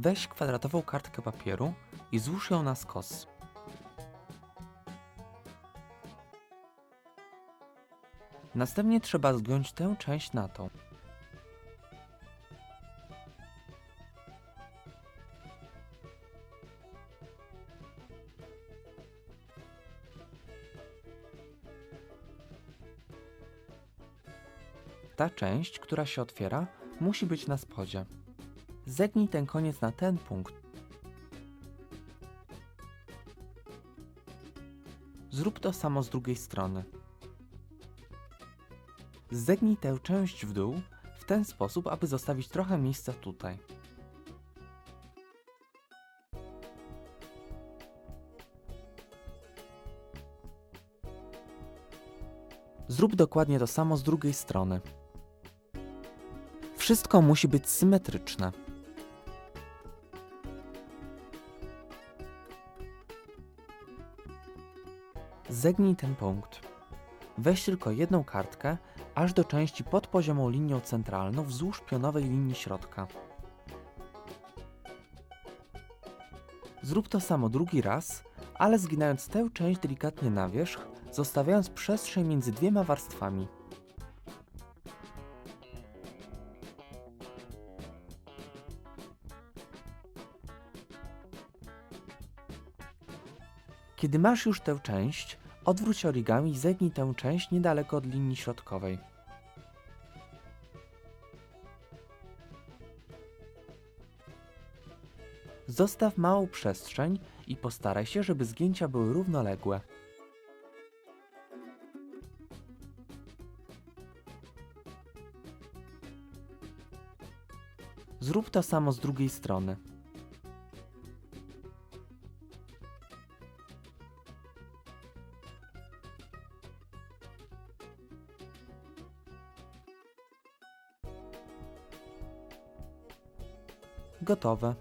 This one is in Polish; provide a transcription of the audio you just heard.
Weź kwadratową kartkę papieru i złóż ją na skos. Następnie trzeba zgiąć tę część na tą. Ta część, która się otwiera, musi być na spodzie. Zegnij ten koniec na ten punkt. Zrób to samo z drugiej strony. Zegnij tę część w dół w ten sposób, aby zostawić trochę miejsca tutaj. Zrób dokładnie to samo z drugiej strony. Wszystko musi być symetryczne. Zegnij ten punkt. Weź tylko jedną kartkę, aż do części pod poziomą linią centralną wzdłuż pionowej linii środka. Zrób to samo drugi raz, ale zginając tę część delikatnie na wierzch, zostawiając przestrzeń między dwiema warstwami. Kiedy masz już tę część, odwróć origami i zegnij tę część niedaleko od linii środkowej. Zostaw małą przestrzeń i postaraj się, żeby zgięcia były równoległe. Zrób to samo z drugiej strony. Gotowe.